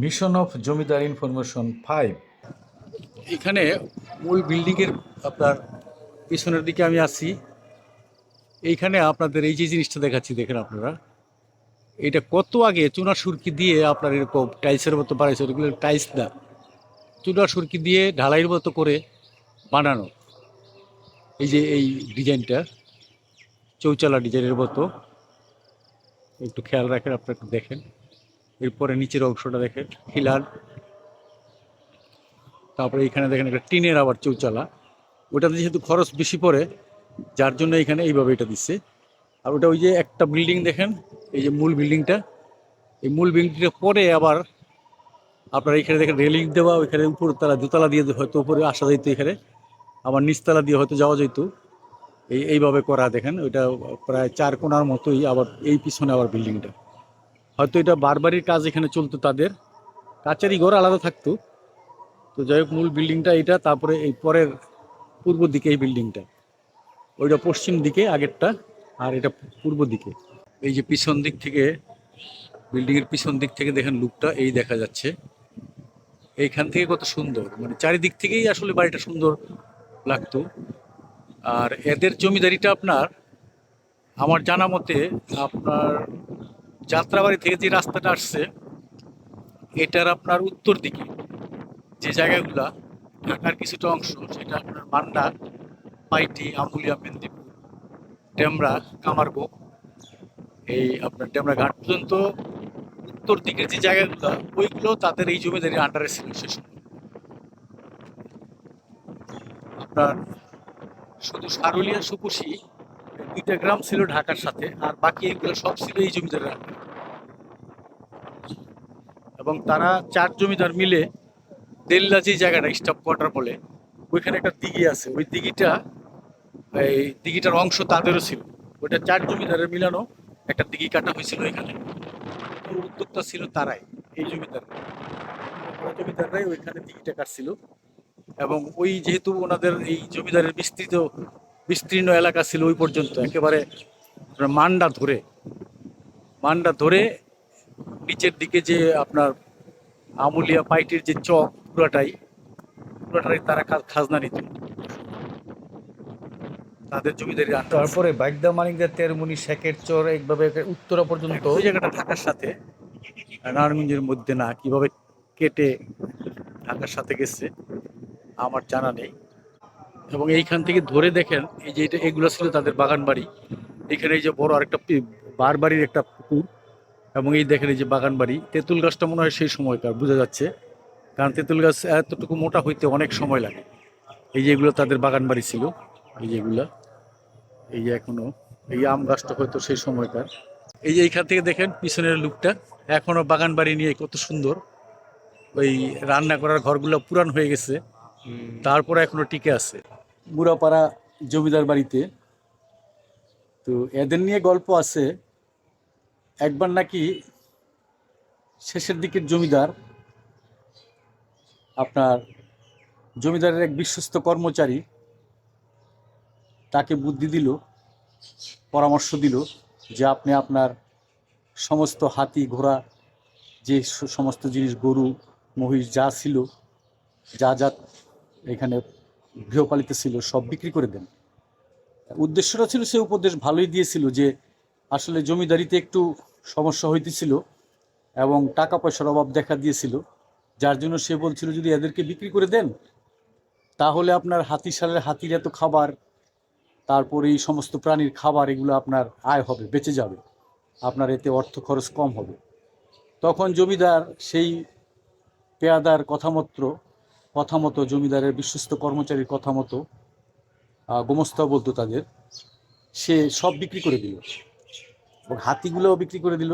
Mission of zamindar information five এখানে মূল বিল্ডিংয়ের আপনার পিছনের দিকে আমি আছি। এইখানে আপনাদের এই যে জিনিসটা দেখাচ্ছি, দেখেন আপনারা। এটা কত আগে চুনা সুরকি দিয়ে আপনার এরকম টাইলসের মতো বানাইছে, ওগুলো টাইলস না। চুনা সুরকি দিয়ে ঢালাইয়ের মতো করে বানানো। এই যে এই ডিজাইনটা, চৌচালা ডিজাইনের মতো। একটু খেয়াল রাখেন, আপনারা একটু দেখেন। এরপরে নিচের অংশটা দেখেন খিলান তারপরে এখানে দেখেন একটা টিনের আবার চৌচালা। ওটাতে যেহেতু খরচ বেশি পড়ে, যার জন্য এখানে এইভাবে এটা দিচ্ছে। আর ওটা ওই যে একটা বিল্ডিং দেখেন, এই যে মূল বিল্ডিংটা। এই মূল বিল্ডিংটা পরে আবার আপনার এখানে দেখেন রেলিং দেওয়া, ওইখানে উপর তালা দোতলা দিয়ে হয়তো উপরে আসা যেত এখানে। আবার নিচতলা দিয়ে হয়তো যাওয়া যেত এই, এইভাবে করা দেখেন, ওইটা প্রায় চার কোণার মতোই আবার এই পিছনে আবার বিল্ডিংটা। হয়তো এটা বারবারির কাজ এখানে চলতো তাদের। কাচারি ঘর আলাদা থাকতো। তো যাই হোক, মূল বিল্ডিংটা এটা, তারপরে এই পরের পূর্ব দিকে এই বিল্ডিংটা ওইটা পশ্চিম দিকে, আগেরটা, আর এটা পূর্ব দিকে। এই যে পিছন দিক থেকে বিল্ডিংয়ের পিছন দিক থেকে দেখেন লুকটা এই দেখা যাচ্ছে। এইখান থেকে কত সুন্দর। মানে চারিদিক থেকেই আসলে বাড়িটা সুন্দর লাগতো। আর এদের জমিদারিটা আপনার, আমার জানা মতে আপনার যাত্রাবাড়ি থেকে যে রাস্তাটা আসছে, এটার আপনার উত্তর দিকে, যে জায়গাগুলা, ঢাকার কিছুটা অংশ, সেটা আপনার মান্ডা, পাইটি, আমুলিয়া, মেদিনীপুর, ডেমরা কামারগো এই আপনার ডেমরা ঘাট পর্যন্ত উত্তর দিকের যে জায়গাগুলো ওইগুলো তাদের এই জমিদারির আন্ডারে ছিল সময় আপনার শুধু সারুলিয়া সুপুসি দুইটা গ্রাম ছিল ঢাকার সাথে, আর বাকি এগুলো সব ছিল এই জমিদারের এবং তারা চার জমিদার মিলে দেল্লা যে জায়গাটা স্টাফ কোয়ার্টার বলে, ওইখানে একটা দিঘি আছে। ওই দিঘিটা, এই দিঘিটার অংশ তাদেরও ছিল। ওইটা চার জমিদারের মিলানো একটা দিঘি কাটা হয়েছিল এখানে। উদ্যোক্তা ছিল তারাই, এই জমিদার। জমিদাররাই ওইখানে দিঘিটা কাটছিল। এবং ওই যেহেতু ওনাদের এই জমিদারের বিস্তৃত বিস্তীর্ণ এলাকা ছিল ওই পর্যন্ত। একেবারে মান্ডা ধরে মান্ডা ধরে নিচের দিকে যে আপনার আমুলিয়া পাইটির যে চক পুরাটাই পুরাটাই তারা খাজনা নিত। তাদের জমিদারি তারপরে বাইকদা মানিকদা তেরমুনি শেখের চর এইভাবে উত্তরা পর্যন্ত। ওই জায়গাটা ঢাকার সাথে নারায়ণগঞ্জের মধ্যে না কীভাবে কেটে ঢাকার সাথে গেছে আমার জানা নেই। এবং এইখান থেকে ধরে দেখেন এই যে এটা এগুলো ছিল তাদের বাগান বাড়ি। এখানে এই যে বড় আরেকটা বার বাড়ির একটা পুকুর এবং এই দেখেন এই যে বাগান বাড়ি। তেঁতুল গাছটা মনে হয় সেই সময়কার বোঝা যাচ্ছে। কারণ তেঁতুল গাছ এতটুকু মোটা হইতে অনেক সময় লাগে। এই যে এগুলো তাদের বাগান বাড়ি ছিল এই যে এগুলা। এই যে এখনও এই আম গাছটা হয়তো সেই সময়কার। এই যে এইখান থেকে দেখেন পিছনের লুকটা এখনও বাগান বাড়ি নিয়ে কত সুন্দর। ওই রান্না করার ঘরগুলো পুরান হয়ে গেছে। তারপরে এখনও টিকে আছে। মুরাপাড়া জমিদার বাড়িতে। তো এদের নিয়ে গল্প আছে, একবার নাকি শেষের দিকের জমিদার, আপনার জমিদারের এক বিশ্বস্ত কর্মচারী, তাকে বুদ্ধি দিল, পরামর্শ দিল যে আপনি আপনার সমস্ত হাতি ঘোড়া, যে সমস্ত জিনিস, গরু, মহিষ যা ছিল, যা যা এখানে গৃহপালিত ছিল, সব বিক্রি করে দেন। উদ্দেশ্যটা ছিল সে উপদেশ ভালোই দিয়েছিল যে আসলে জমিদারিতে একটু সমস্যা হইতেছিল এবং টাকা পয়সার অভাব দেখা দিয়েছিল। যার জন্য সে বলছিল, যদি এদেরকে বিক্রি করে দেন, তাহলে আপনার হাতি সালের হাতির এত খাবার, তারপরে এই সমস্ত প্রাণীর খাবার, এগুলো আপনার আয় হবে, বেঁচে যাবে। আপনার এতে অর্থ খরচ কম হবে। তখন জমিদার সেই পেয়াদার কথামত্র কথা মতো, জমিদারের বিশ্বস্ত কর্মচারীর কথা মতো গোমস্তা বলতো তাদের, সে সব বিক্রি করে দিল। এবং হাতিগুলোও বিক্রি করে দিল।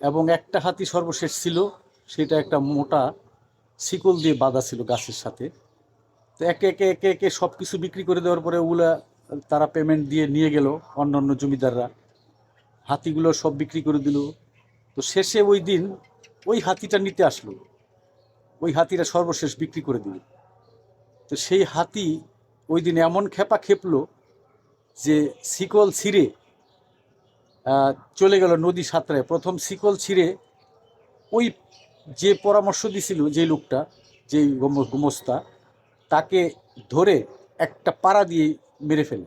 এবং একটা হাতি সর্বশেষ ছিল, সেটা একটা মোটা শিকল দিয়ে বাঁধা ছিল গাছের সাথে। তো একে একে একে একে সব কিছু বিক্রি করে দেওয়ার পরে ওগুলা তারা পেমেন্ট দিয়ে নিয়ে গেল অন্য অন্য জমিদাররা। হাতিগুলো সব বিক্রি করে দিল। তো শেষে ওই দিন ওই হাতিটা নিতে আসলো। ওই হাতিটা সর্বশেষ বিক্রি করে দিল তো সেই হাতি ওই দিন এমন খেপা খেপলো যে শিকল ছিঁড়ে চলে গেল নদী সাঁতরায়। প্রথম শিকল ছিঁড়ে ওই যে পরামর্শ দিছিল যে লোকটা, যে গোম- গোমস্তা, তাকে ধরে একটা পাড়া দিয়ে মেরে ফেলে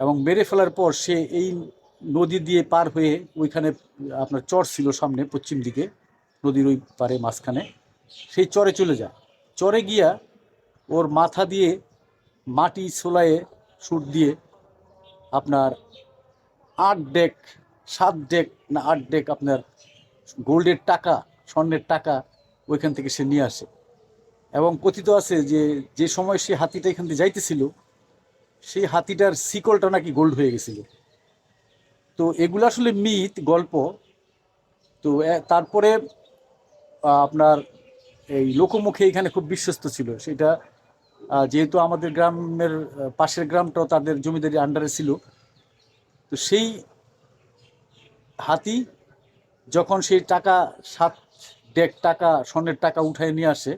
এবং মেরে ফেলার পর সে এই নদী দিয়ে পার হয়ে ওইখানে আপনার চর ছিল সামনে, পশ্চিম দিকে, নদীর ওই পারে মাঝখানে। সেই চরে চলে যায় চরে গিয়া ওর মাথা দিয়ে মাটি ছোলায়ে সুট দিয়ে আপনার আট ডেক, সাত ডেক, না আট ডেক আপনার গোল্ডের টাকা, স্বর্ণের টাকা ওইখান থেকে সে নিয়ে আসে। এবং কথিত আছে যে যে সময় সে হাতিটা এখান থেকে যাইতেছিল, সেই হাতিটার শিকলটা নাকি গোল্ড হয়ে গেছিল। তো এগুলো আসলে মিথ, গল্প। তো তারপরে আপনার এই লোকমুখে এখানে খুব বিশ্বস্ত ছিল। সেটা যেহেতু আমাদের গ্রামের পাশের গ্রামটাও তাদের জমিদারি আন্ডারে ছিল। তো সেই হাতি যখন সেই টাকা, সাত ডেক টাকা, স্বর্ণের টাকা উঠায় নিয়ে আসে,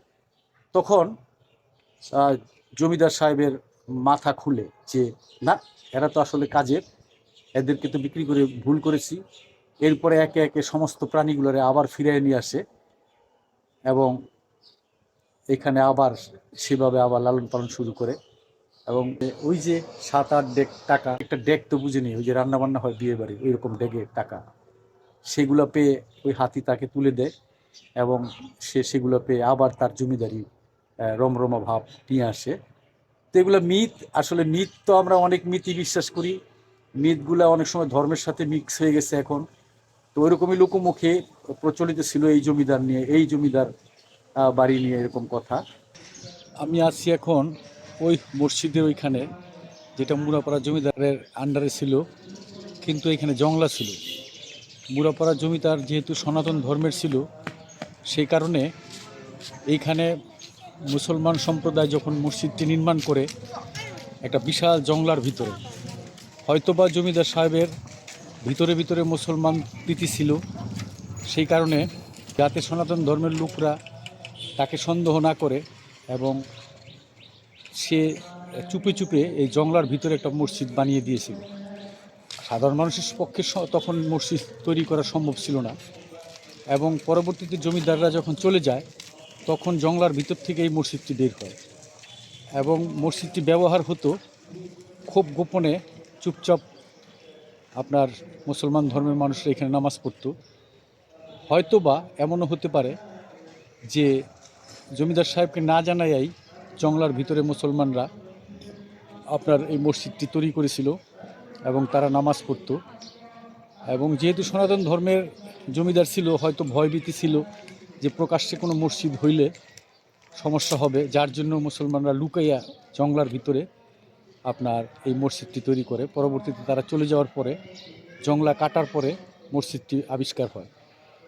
তখন জমিদার সাহেবের মাথা খুলে যে, না, এরা তো আসলে কাজের, এদেরকে তো বিক্রি করে ভুল করেছি। এরপরে একে একে সমস্ত প্রাণীগুলোরে আবার ফিরিয়ে নিয়ে আসে এবং এখানে আবার সেভাবে আবার লালন পালন শুরু করে। এবং ওই যে সাত, আট ডেক টাকা, একটা ডেক তো বুঝিনি, ওই যে রান্না বান্না হয় বিয়ে বাড়ি ওই রকম ডেকের টাকা। সেগুলো পেয়ে ওই হাতি তাকে তুলে দেয় এবং সে সেগুলো পেয়ে আবার তার জমিদারি রমরমা ভাব নিয়ে আসে। তো এগুলো মিথ, আসলে মিথ তো আমরা অনেক মিথই বিশ্বাস করি। মিথগুলা অনেক সময় ধর্মের সাথে মিক্স হয়ে গেছে এখন। তো ওইরকমই লোকমুখে প্রচলিত ছিল এই জমিদার নিয়ে, এই জমিদার বাড়ি নিয়ে এরকম কথা? আমি আছি এখন ওই মসজিদের ওইখানে, যেটা মুরাপাড়া জমিদারের আন্ডারে ছিল, কিন্তু এখানে জংলা ছিল। মুরাপাড়া জমিদার যেহেতু সনাতন ধর্মের ছিল, সেই কারণে এইখানে মুসলমান সম্প্রদায় যখন মসজিদটি নির্মাণ করে, একটা বিশাল জংলার ভিতরে। হয়তোবা জমিদার সাহেবের ভিতরে ভিতরে মুসলমান প্রীতি ছিল, সেই কারণে যাতে সনাতন ধর্মের লোকরা তাকে সন্দেহ না করে এবং সে চুপে চুপে এই জংলার ভিতরে একটা মসজিদ বানিয়ে দিয়েছিল। সাধারণ মানুষের পক্ষে তখন মসজিদ তৈরি করা সম্ভব ছিল না এবং পরবর্তীতে জমিদাররা যখন চলে যায়, তখন জংলার ভিতর থেকে এই মসজিদটি বের হয় এবং মসজিদটি ব্যবহার হতো খুব গোপনে চুপচাপ আপনার মুসলমান ধর্মের মানুষরা এখানে নামাজ পড়তো। হয়তো বা এমনও হতে পারে যে জমিদার সাহেবকে না জানাইয়াই জংলার ভিতরে মুসলমানরা আপনার এই মসজিদটি তৈরি করেছিল এবং তারা নামাজ পড়তো। এবং যেহেতু সনাতন ধর্মের জমিদার ছিল, হয়তো ভয়ভীতি ছিল যে প্রকাশ্যে কোনো মসজিদ হইলে সমস্যা হবে, যার জন্য মুসলমানরা লুকাইয়া জংলার ভিতরে আপনার এই মসজিদটি তৈরি করে। পরবর্তীতে তারা চলে যাওয়ার পরে, জংলা কাটার পরে মসজিদটি আবিষ্কার হয়।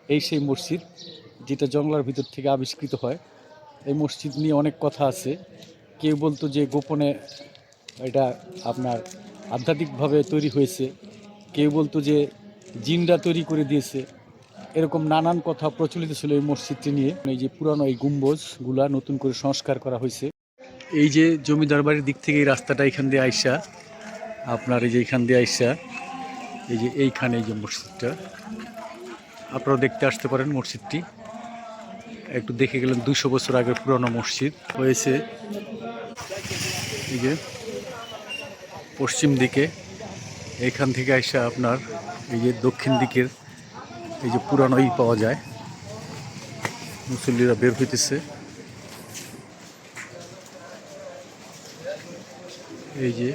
এই সেই মসজিদ যেটা জংলার ভিতর থেকে আবিষ্কৃত হয় এই মসজিদ নিয়ে অনেক কথা আছে। কেউ বলতো যে গোপনে এটা আপনার আধ্যাত্মিকভাবে তৈরি হয়েছে। কেউ বলতো যে জিনরা তৈরি করে দিয়েছে। এরকম নানান কথা প্রচলিত ছিল এই মসজিদটি নিয়ে। এই যে পুরানো এই গুম্বজগুলা নতুন করে সংস্কার করা হয়েছে। এই যে জমিদার বাড়ির দিক থেকে এই রাস্তাটা এখান দিয়ে আইসা, আপনার এই যে এখান দিয়ে আইসা, এই যে এইখানে এই যে মসজিদটা। আপনারা দেখতে আসতে পারেন মসজিদটি। একটু দেখে গেলেন দুশো বছর আগের পুরনো মসজিদ। হয়েছে এই যে পশ্চিম দিকে, এখান থেকে আসা আপনার এই যে দক্ষিণ দিকের এই যে পুরানো ই পাওয়া যায়। মুসল্লিরা বের হইতেছে। এই যে